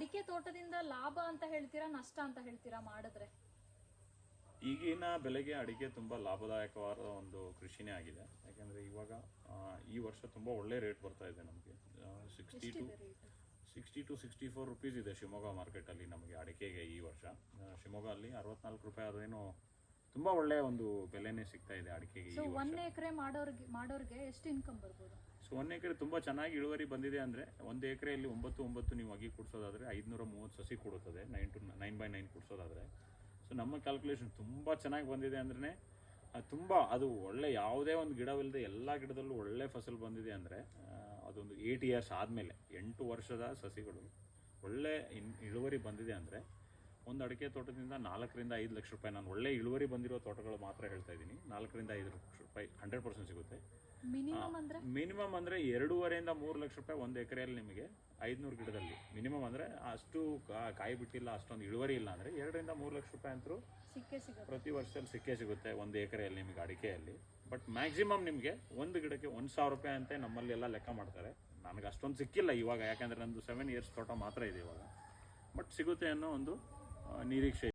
ಅಡಿಕೆ ತೋಟದಿಂದ ಲಾಭ ಅಂತ ಹೇಳ್ತೀರಾ ನಷ್ಟ ಅಂತ ಹೇಳ್ತೀರಾ ಮಾಡಿದ್ರೆ? ಈಗಿನ ಬೆಲೆಗೆ ಅಡಿಕೆ ತುಂಬ ಲಾಭದಾಯಕವಾದ ಒಂದು ಕೃಷಿನೇ ಆಗಿದೆ. ಯಾಕೆಂದರೆ ಇವಾಗ ಈ ವರ್ಷ ತುಂಬ ಒಳ್ಳೆ ರೇಟ್ ಬರ್ತಾ ಇದೆ ನಮಗೆ. Sixty two sixty two sixty four rupees ಇದೆ ಶಿವಮೊಗ್ಗ ಮಾರ್ಕೆಟಲ್ಲಿ ನಮಗೆ ಅಡಿಕೆಗೆ ಈ ವರ್ಷ. ಶಿವಮೊಗ್ಗ ಅಲ್ಲಿ ಅರವತ್ನಾಲ್ಕು ರೂಪಾಯಿ ಅದೇನು ತುಂಬ ಒಳ್ಳೆಯ ಒಂದು ಬೆಲೆನೇ ಸಿಗ್ತಾ ಇದೆ ಅಡಿಕೆಗೆ ಒಂದ್ ಎಕರೆ ಮಾಡೋರ್ಗೆ ಮಾಡೋರ್ಗೆ ಎಷ್ಟು ಇನ್ಕಮ್ ಬರ್ಬೋದು? ಸೊ ಒಂದು ಎಕರೆ ತುಂಬ ಚೆನ್ನಾಗಿ ಇಳುವರಿ ಬಂದಿದೆ ಅಂದರೆ ಒಂದು ಎಕರೆಯಲ್ಲಿ ಒಂಬತ್ತು ಒಂಬತ್ತು ನೀವು ಅಗಿ ಕೊಡ್ಸೋದಾದರೆ ಐದುನೂರ ಮೂವತ್ತು ಸಸಿ ಕೊಡುತ್ತದೆ nine to nine by nine ಕೊಡ್ಸೋದಾದರೆ. So ನಮ್ಮ ಕ್ಯಾಲ್ಕುಲೇಷನ್ ತುಂಬ ಚೆನ್ನಾಗಿ ಬಂದಿದೆ ಅಂದ್ರೆ ತುಂಬ ಅದು ಒಳ್ಳೆ ಯಾವುದೇ ಒಂದು ಗಿಡವಿಲ್ಲದೆ ಎಲ್ಲ ಗಿಡದಲ್ಲೂ ಒಳ್ಳೆ ಫಸಲು ಬಂದಿದೆ ಅಂದರೆ ಅದೊಂದು ಏಯ್ಟ್ ಇಯರ್ಸ್ ಆದಮೇಲೆ ಎಂಟು ವರ್ಷದ ಸಸಿಗಳು ಒಳ್ಳೆ ಇಳುವರಿ ಬಂದಿದೆ ಅಂದರೆ ಒಂದು ಅಡಿಕೆ ತೋಟದಿಂದ ನಾಲ್ಕರಿಂದ ಐದು ಲಕ್ಷ ರೂಪಾಯಿ, ನಾನು ಒಳ್ಳೆ ಇಳುವರಿ ಬಂದಿರೋ ತೋಟಗಳು ಮಾತ್ರ ಹೇಳ್ತಾ ಇದ್ದೀನಿ. ನಾಲ್ಕರಿಂದ ಐದು ಲಕ್ಷ ರೂಪಾಯಿ ಹಂಡ್ರೆಡ್ ಪರ್ಸೆಂಟ್ ಸಿಗುತ್ತೆ. ಮಿನಿಮಮ್ ಅಂದ್ರೆ? ಮಿನಿಮಮ್ ಅಂದ್ರೆ ಎರಡೂವರೆಯಿಂದ ಮೂರು ಲಕ್ಷ ರೂಪಾಯಿ ಒಂದು ಎಕರೆಯಲ್ಲಿ ನಿಮಗೆ ಐದುನೂರು ಗಿಡದಲ್ಲಿ. ಮಿನಿಮಮ್ ಅಂದ್ರೆ ಅಷ್ಟು ಕಾಯಿ ಬಿಟ್ಟಿಲ್ಲ ಅಷ್ಟೊಂದು ಇಳುವರಿ ಇಲ್ಲ ಅಂದ್ರೆ ಎರಡರಿಂದ ಮೂರು ಲಕ್ಷ ರೂಪಾಯಿ ಅಂತೂ ಸಿಕ್ಕೇ ಸಿಗುತ್ತೆ. ಪ್ರತಿ ವರ್ಷದಲ್ಲಿ ಸಿಕ್ಕೇ ಸಿಗುತ್ತೆ ಒಂದು ಎಕರೆಯಲ್ಲಿ ನಿಮಗೆ ಅಡಿಕೆಯಲ್ಲಿ. ಬಟ್ ಮ್ಯಾಕ್ಸಿಮಮ್ ನಿಮಗೆ ಒಂದು ಗಿಡಕ್ಕೆ ಒಂದು ಸಾವಿರ ರೂಪಾಯಿ ಅಂತ ನಮ್ಮಲ್ಲಿ ಎಲ್ಲ ಲೆಕ್ಕ ಮಾಡ್ತಾರೆ. ನನಗೆ ಅಷ್ಟೊಂದು ಸಿಕ್ಕಿಲ್ಲ ಇವಾಗ ಯಾಕಂದ್ರೆ ನಂದು ಸೆವೆನ್ ಇಯರ್ಸ್ ತೋಟ ಮಾತ್ರ ಇದೆ ಇವಾಗ. ಬಟ್ ಸಿಗುತ್ತೆ ಅನ್ನೋ ಒಂದು ನಿರೀಕ್ಷೆ